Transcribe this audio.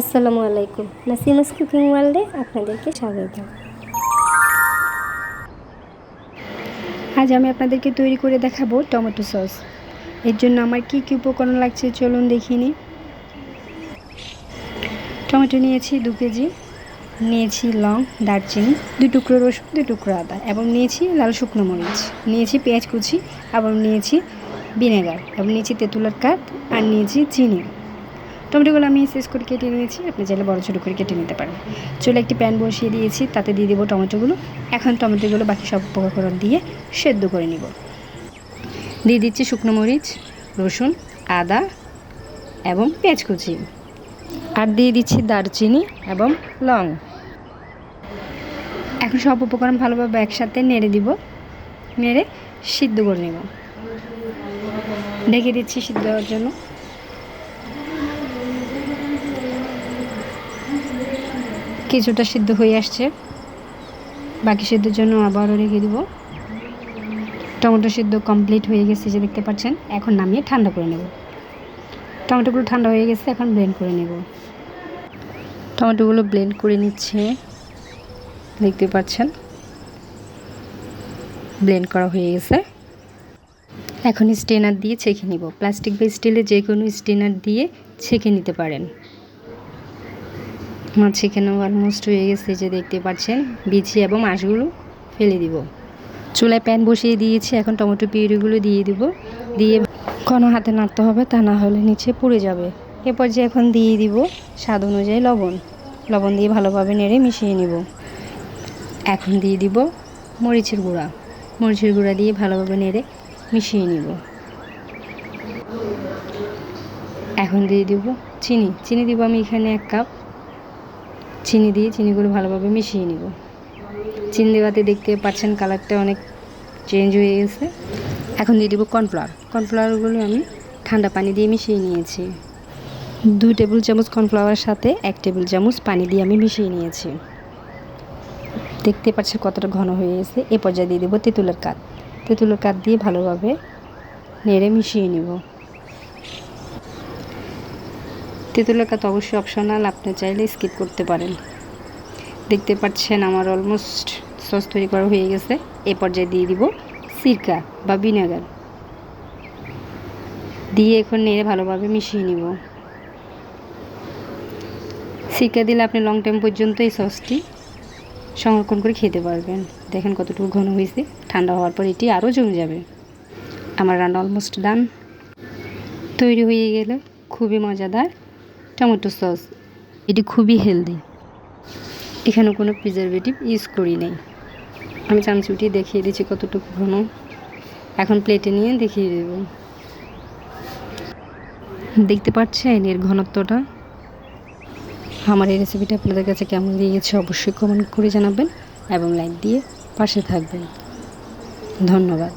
আসসালামু আলাইকুম। নাসিমাস কুকিং ওয়ার্ল্ডে আপনাদেরকে স্বাগত। আজ আমি আপনাদেরকে তৈরি করে দেখাবো টমেটো সস। এর জন্য আমার কি কি উপকরণ লাগছে চলুন দেখিনি টমেটো নিয়েছি দু কেজি, নিয়েছি লং, দারচিনি, দু টুকরো রসুন, দু টুকরো আদা এবং নিয়েছি লাল শুকনো মরিচ। নিয়েছি পেঁয়াজ কুচি এবং নিয়েছি ভিনেগার এবং নিয়েছি তেঁতুলার কাঠ আর নিয়েছি চিনি। টমেটোগুলো আমি শেষ করে কেটে নিয়েছি, আপনি চাইলে বড় ছোটো করে কেটে নিতে পারেন। চলে একটি প্যান বসিয়ে দিয়েছি, তাতে দিয়ে দেবো টমেটোগুলো। এখন টমেটোগুলো বাকি সব উপকরণ দিয়ে সেদ্ধ করে নিব। দিয়ে দিচ্ছি শুকনো মরিচ, রসুন, আদা এবং পেঁয়াজ কুচি আর দিয়ে দিচ্ছি দারচিনি এবং লং। এখন সব উপকরণ ভালোভাবে একসাথে নেড়ে দিব, নেড়ে সিদ্ধ করে নেব। ঢেকে দিচ্ছি সিদ্ধ হওয়ার জন্য। কিছুটা সিদ্ধ হয়ে আসছে। বাকি সিদ্ধের জন্য আবারও রেখে দেবো। টমেটো সিদ্ধ কমপ্লিট হয়ে গেছে যে দেখতে পাচ্ছেন। এখন নামিয়ে ঠান্ডা করে নেব। টমেটোগুলো ঠান্ডা হয়ে গেছে, এখন ব্লেন্ড করে নেব। টমেটোগুলো ব্লেন্ড করে নিচ্ছে। দেখতে পাচ্ছেন? ব্লেন্ড করা হয়ে গেছে। এখন স্টেনার দিয়ে ছেঁকে নিব। প্লাস্টিক বা স্টিলের যে কোনো স্টেনার দিয়ে ছেঁকে নিতে পারেন। আমার চিকেন অলমোস্ট হয়ে গেছে যে দেখতে পাচ্ছেন। বিছি এবং মাছগুলো ফেলে দিব। চুলায় প্যান বসিয়ে দিয়েছি, এখন টমেটো পিউরিগুলো দিয়ে দিব। দিয়ে কোনো হাতে নাড়তে হবে, তা না হলে নিচে পুড়ে যাবে। এরপর যে এখন দিয়ে দিব স্বাদ অনুযায়ী লবণ। লবণ দিয়ে ভালোভাবে নেড়ে মিশিয়ে নিব। এখন দিয়ে দিব মরিচের গুঁড়া। মরিচের গুঁড়া দিয়ে ভালোভাবে নেড়ে মিশিয়ে নিব। এখন দিয়ে দিব চিনি। চিনি দিব আমি এখানে এক কাপ। চিনি দিয়ে চিনিগুলো ভালোভাবে মিশিয়ে নিব। চিনি দেওয়াতে দেখতে পাচ্ছেন কালারটা অনেক চেঞ্জ হয়ে গেছে। এখন দিয়ে দেবো কর্নফ্লাওয়ার। কর্নফ্লাওয়ারগুলো আমি ঠান্ডা পানি দিয়ে মিশিয়ে নিয়েছি। দুই টেবিল চামচ কর্নফ্লাওয়ারের সাথে এক টেবিল চামচ পানি দিয়ে আমি মিশিয়ে নিয়েছি। দেখতে পাচ্ছেন কতটা ঘন হয়ে গেছে। এ পর্যায়ে দিয়ে দেবো তেঁতুলের কাঠ তেঁতুলের কাঠ দিয়ে ভালোভাবে নেড়ে মিশিয়ে নিব। তেঁতুলের কাঠ অবশ্যই অপশনাল আপনি চাইলে স্কিপ করতে পারেন। দেখতে পাচ্ছেন আমার অলমোস্ট সস তৈরি করা হয়ে গেছে। এ পর্যায়ে দিয়ে দিব সিরকা বা ভিনেগার দিয়ে এখন নেড়ে ভালোভাবে মিশিয়ে নিব। সিরকা দিলে আপনি লং টাইম পর্যন্ত এই সসটি সংরক্ষণ করে খেতে পারবেন। দেখেন কতটুকু ঘন হয়েছে। ঠান্ডা হওয়ার পর এটি আরও জমে যাবে। আমার রান্না অলমোস্ট ডান তৈরি হয়ে গেলে। খুবই মজাদার। টমেটো সস, এটি খুবই হেলদি এখানে কোনো প্রিজারভেটিভ ইউজ করি নাই। আমি চামচুটি দেখিয়ে দিচ্ছি কতটুকু ঘন। এখন প্লেটে নিয়ে দেখিয়ে দেব। দেখতে পাচ্ছেন এর ঘনত্বটা? আমার এই রেসিপিটা আপনাদের কাছে কেমন লেগেছে অবশ্যই কমেন্ট করে জানাবেন এবং লাইক দিয়ে পাশে থাকবেন। ধন্যবাদ।